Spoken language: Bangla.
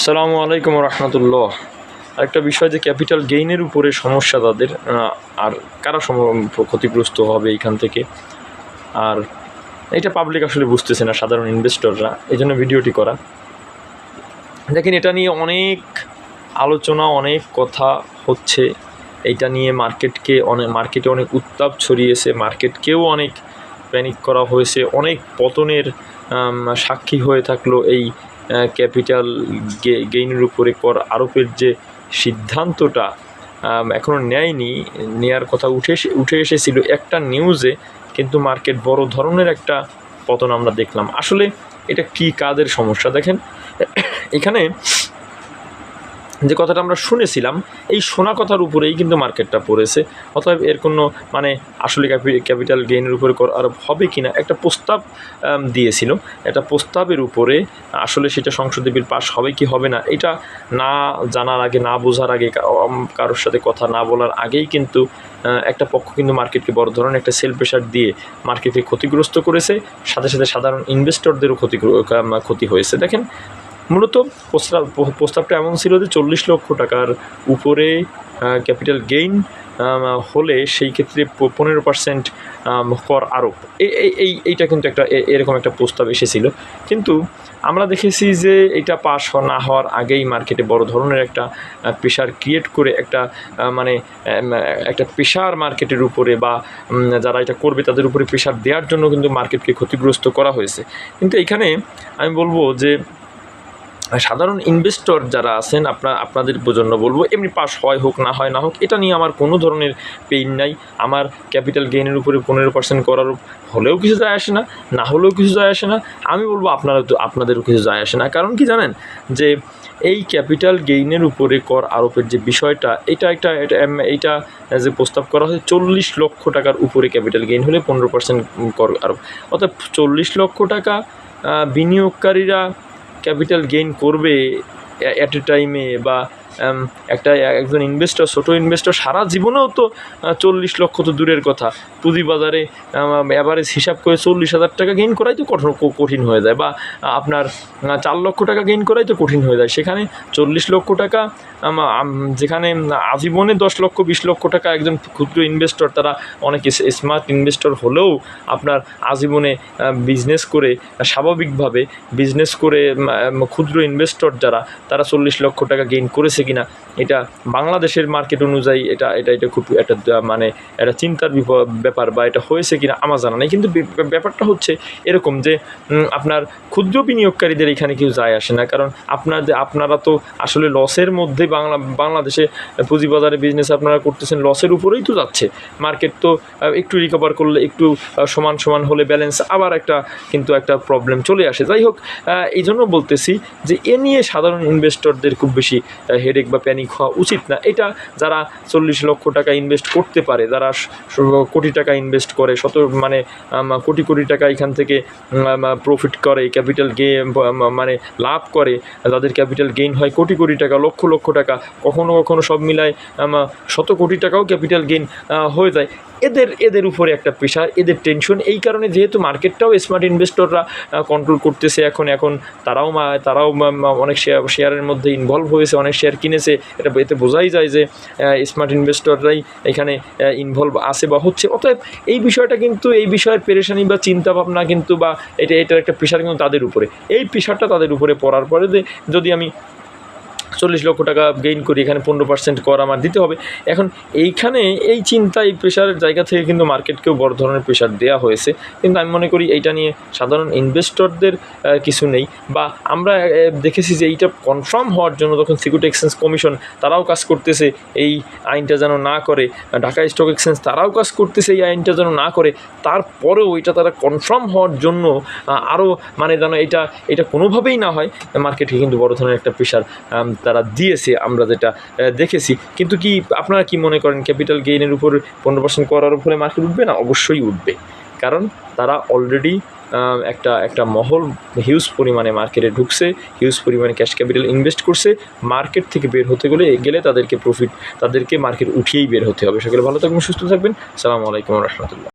আসসালামু আলাইকুম রহমতুল্লাহ। আরেকটা বিষয় যে ক্যাপিটাল গেইনের উপরে সমস্যা তাদের আর কারা ক্ষতিগ্রস্ত হবে এইখান থেকে? আর এটা পাবলিক আসলে বুঝতেছে না সাধারণ ইনভেস্টররা এই জন্য ভিডিওটি করা। দেখেন, এটা নিয়ে অনেক আলোচনা, অনেক কথা হচ্ছে। এইটা নিয়ে মার্কেটকে অনেক মার্কেটে অনেক উত্তাপ ছড়িয়েছে মার্কেটকেও অনেক প্যানিক করা হয়েছে। অনেক পতনের সাক্ষী হয়ে থাকল এই ক্যাপিটাল গেইনের উপরে কর আরোপের যে সিদ্ধান্তটা এখনও নেয়নি, নেয়ার কথা উঠে উঠে এসেছিল একটা নিউজে কিন্তু মার্কেট বড় ধরনের একটা পতন আমরা দেখলাম। আসলে এটা কি কাদের সমস্যা? দেখেন, এখানে যে কথাটা আমরা শুনেছিলাম, এই শোনা কথার উপরেই কিন্তু মার্কেটটা পড়েছে। অতএব এর কোনো মানে আসলে ক্যাপিটাল গেইনের উপরে কর আরোপ হবে কি না একটা প্রস্তাব দিয়েছিল। একটা প্রস্তাবের উপরে আসলে সেটা সংসদে বিল পাস হবে কি হবে না, এটা না জানার আগে, না বোঝার আগে কারোর সাথে কথা না বলার আগেই কিন্তু একটা পক্ষ কিন্তু মার্কেটকে বড় ধরনের একটা সেল প্রেশার দিয়ে মার্কেটকে ক্ষতিগ্রস্ত করেছে। সাথে সাথে সাধারণ ইনভেস্টরদেরও ক্ষতি ক্ষতি হয়েছে। দেখেন মূলত প্রস্তাব প্রস্তাবটা এমন ছিল যে চল্লিশ লক্ষ টাকার উপরে ক্যাপিটাল গেইন হলে সেই ক্ষেত্রে পনেরো পার্সেন্ট কর আরোপ। এই এই- এই এইটা কিন্তু একটা এরকম একটা প্রস্তাব এসেছিল। কিন্তু আমরা দেখেছি যে এটা পাস না হওয়ার আগেই মার্কেটে বড় ধরনের একটা প্রেশার ক্রিয়েট করে একটা মানে একটা প্রেশার মার্কেটের উপরে বা যারা এটা করবে তাদের উপরে প্রেশার দেওয়ার জন্য কিন্তু মার্কেটকে ক্ষতিগ্রস্ত করা হয়েছে। কিন্তু এখানে আমি বলব যে সাধারণ ইনভেস্টর যারা আছেন, আপনার, আপনাদের জন্য বলব, এমনি পাস হয় হোক, না হয়, না হোক, এটা নিয়ে আমার কোনো ধরনের পেইন নাই। আমার ক্যাপিটাল গেইনের উপরে পনেরো পার্সেন্ট করার হলেও কিছু যায় আসে না না হলেও কিছু যায় আসে না। আমি বলব আপনারা তো, আপনাদেরও কিছু যায় আসে না। কারণ কি জানেন? যে এই ক্যাপিটাল গেইনের উপরে কর আরোপের যে বিষয়টা, এটা একটা, এটা যে প্রস্তাব করা হয় চল্লিশ লক্ষ টাকার উপরে ক্যাপিটাল গেইন হলে পনেরো পার্সেন্ট কর আরোপ। অর্থাৎ চল্লিশ লক্ষ টাকা বিনিয়োগকারীরা ক্যাপিটাল গেইন করবে অ্যাট এ টাইমে বা একটা একজন ইনভেস্টর ছোটো ইনভেস্টর সারা জীবনেও তো চল্লিশ লক্ষ তো দূরের কথা। পুঁজিবাজারে অ্যাভারেজ হিসাব করে চল্লিশ হাজার টাকা গেইন করাই তো কঠোর কঠিন হয়ে যায়। বা আপনার চার লক্ষ টাকা গেইন করাই তো কঠিন হয়ে যায়। সেখানে চল্লিশ লক্ষ টাকা যেখানে আজীবনে দশ লক্ষ, বিশ লক্ষ টাকা একজন ক্ষুদ্র ইনভেস্টর তারা অনেক স্মার্ট ইনভেস্টর হলেও আপনার আজীবনে বিজনেস করে স্বাভাবিকভাবে বিজনেস করে ক্ষুদ্র ইনভেস্টর যারা, তারা চল্লিশ লক্ষ টাকা গেইন করেছে কিনা, এটা বাংলাদেশের মার্কেট অনুযায়ী এটা এটা এটা খুব একটা মানে একটা চিন্তার ব্যাপার বা এটা হয়েছে কিনা আমার জানা নেই। কিন্তু ব্যাপারটা হচ্ছে এরকম যে আপনার ক্ষুদ্র বিনিয়োগকারীদের এখানে কেউ যায় আসে না। কারণ আপনাদের আপনারা তো আসলে লসের মধ্যে বাংলা, বাংলাদেশে পুঁজিবাজারে বিজনেস আপনারা করতেছেন লসের উপরেই তো যাচ্ছে। মার্কেট তো একটু রিকভার করলে একটু সমান সমান হলে ব্যালেন্স আবার একটা, কিন্তু একটা প্রবলেম চলে আসে। যাই হোক এই জন্য বলতেছি যে, এ নিয়ে সাধারণ ইনভেস্টরদের খুব বেশি হেডেক বা প্যানিক হওয়া উচিত না। এটা যারা চল্লিশ লক্ষ টাকা ইনভেস্ট করতে পারে, যারা কোটি টাকা ইনভেস্ট করে, শত মানে কোটি কোটি টাকা এখান থেকে প্রফিট করে ক্যাপিটাল গে মানে লাভ করে যাদের ক্যাপিটাল গেইন হয় কোটি কোটি টাকা, লক্ষ লক্ষ টাকা, কখনো কখনো সব মিলায় শত কোটি টাকাও ক্যাপিটাল গেইন হয়ে যায়। এদের এদের উপরে একটা প্রেশার এদের টেনশন এই কারণে যেহেতু মার্কেটটাও স্মার্ট ইনভেস্টররা কন্ট্রোল করতেছে এখন এখন তারাও তারাও অনেক শেয়ার শেয়ারের মধ্যে ইনভলভ হয়েছে, অনেক শেয়ার কিনেছে। এটা এতে বোঝাই যায় যে স্মার্ট ইনভেস্টররাই এখানে ইনভলভ আছে বা হচ্ছে। অতএব এই বিষয়টা কিন্তু, এই বিষয়ের পেরেশানি বা চিন্তা ভাবনা কিন্তু বা এটা, এটার একটা প্রেশার কিন্তু তাদের উপরে। এই প্রেশারটা তাদের উপরে পড়ার পরে যদি আমি চল্লিশ লক্ষ টাকা গেইন করি, এখানে পনেরো পার্সেন্ট কর আমার দিতে হবে। এখন এইখানে এই চিন্তা এই প্রেশারের জায়গা থেকে কিন্তু মার্কেটকেও বড় ধরনের প্রেশার দেওয়া হয়েছে। কিন্তু আমি মনে করি এইটা নিয়ে সাধারণ ইনভেস্টরদের কিছু নেই। বা আমরা দেখেছি যে এইটা কনফার্ম হওয়ার জন্য তখন সিকিউরিটি এক্সচেঞ্জ কমিশন তারাও কাজ করতেছে, এই আইনটা যেন না করে, ঢাকা স্টক এক্সচেঞ্জ তারাও কাজ করতেছে, এই আইনটা যেন না করে, তারপরেও এটা তারা কনফার্ম হওয়ার জন্য আরও মানে যেন এটা এটা কোনোভাবেই না হয় মার্কেটে কিন্তু বড় ধরনের একটা প্রেশার তারা দিয়েছে, আমরা যেটা দেখেছি। কিন্তু কি আপনারা কি মনে করেন ক্যাপিটাল গেইনের উপর পনেরো পার্সেন্ট করার উপরে মার্কেট উঠবে? না, অবশ্যই উঠবে। কারণ তারা অলরেডি একটা একটা মহল হিউজ পরিমাণে মার্কেটে ঢুকছে হিউজ পরিমাণে ক্যাশ ক্যাপিটাল ইনভেস্ট করছে। মার্কেট থেকে বের হতে গেলে গেলে তাদেরকে প্রফিট তাদেরকে মার্কেট উঠিয়েই বের হতে হবে। সকলে ভালো থাকবেন, সুস্থ থাকবেন। সালামু আলাইকুম রহমতুল্লাহ।